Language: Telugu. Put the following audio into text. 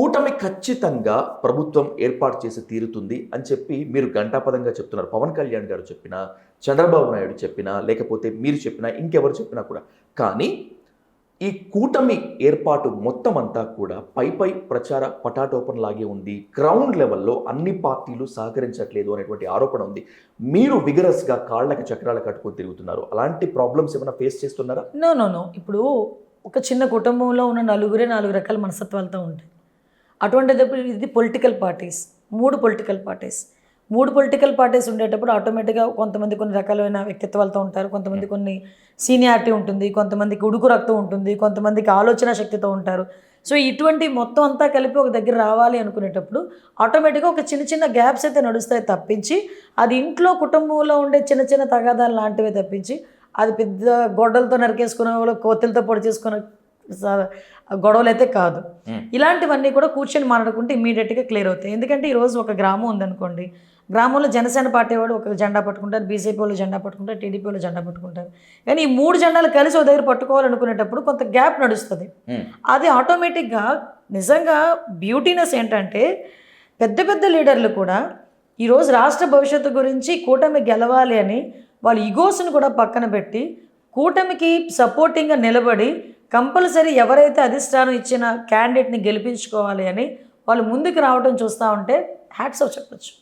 కూటమి ఖచ్చితంగా ప్రభుత్వం ఏర్పాటు చేసి తీరుతుంది అని చెప్పి మీరు గంటాపదంగా చెప్తున్నారు. పవన్ కళ్యాణ్ గారు చెప్పినా చంద్రబాబు నాయుడు చెప్పినా లేకపోతే మీరు చెప్పినా ఇంకెవరు చెప్పినా కూడా. కానీ ఈ కూటమి ఏర్పాటు మొత్తం అంతా కూడా పై పై ప్రచార పటాటోపన్ లాగే ఉంది. గ్రౌండ్ లెవెల్లో అన్ని పార్టీలు సహకరించట్లేదు అనేటువంటి ఆరోపణ ఉంది. మీరు విగరస్గా కాళ్ళకి చక్రాలు కట్టుకొని తిరుగుతున్నారు. అలాంటి ప్రాబ్లమ్స్ ఏమైనా ఫేస్ చేస్తున్నారా? No no no. ఇప్పుడు ఒక చిన్న కుటుంబంలో ఉన్న నలుగురే నాలుగు రకాల మనస్తత్వాలతో ఉంటాయి. అటువంటిదప్పుడు ఇది పొలిటికల్ పార్టీస్ మూడు పొలిటికల్ పార్టీస్ మూడు పొలిటికల్ పార్టీస్ ఉండేటప్పుడు ఆటోమేటిక్గా కొంతమంది కొన్ని రకాలైన వ్యక్తిత్వాలతో ఉంటారు. కొంతమంది కొన్ని సీనియారిటీ ఉంటుంది. కొంతమందికి ఉడుకు రక్తం ఉంటుంది. కొంతమందికి ఆలోచన శక్తితో ఉంటారు. సో ఇటువంటి మొత్తం అంతా కలిపి ఒక దగ్గర రావాలి అనుకునేటప్పుడు ఆటోమేటిక్గా ఒక చిన్న చిన్న గ్యాప్స్ అయితే నడుస్తాయి తప్పించి అది ఇంట్లో కుటుంబంలో ఉండే చిన్న చిన్న తగాదాలు లాంటివే తప్పించి అది పెద్ద గొడ్డలతో నరికేసుకునే వాళ్ళు కోతులతో పొడి చేసుకునే గొడవలు అయితే కాదు. ఇలాంటివన్నీ కూడా కూర్చొని మాట్లాడుకుంటే ఇమీడియట్గా క్లియర్ అవుతాయి. ఎందుకంటే ఈరోజు ఒక గ్రామం ఉందనుకోండి. గ్రామంలో జనసేన పార్టీ వాడు ఒక జెండా పట్టుకుంటారు బీజేపీ వాళ్ళు జెండా పట్టుకుంటారు టీడీపీ వాళ్ళు జెండా పట్టుకుంటారు. కానీ ఈ మూడు జెండాలు కలిసి ఒక దగ్గర పట్టుకోవాలనుకునేటప్పుడు కొంత గ్యాప్ నడుస్తుంది. అది ఆటోమేటిక్గా నిజంగా బ్యూటీనెస్ ఏంటంటే పెద్ద పెద్ద లీడర్లు కూడా ఈరోజు రాష్ట్ర భవిష్యత్తు గురించి కూటమి గెలవాలి అని వాళ్ళ ఈగోస్ని కూడా పక్కన పెట్టి కూటమికి సపోర్టింగ్గా నిలబడి కంపల్సరీ ఎవరైతే అధిష్టానం ఇచ్చిన క్యాండిడేట్ని గెలిపించుకోవాలి అని వాళ్ళు ముందుకు రావడం చూస్తూ ఉంటే హ్యాట్స్ ఆఫ్ చెప్పచ్చు.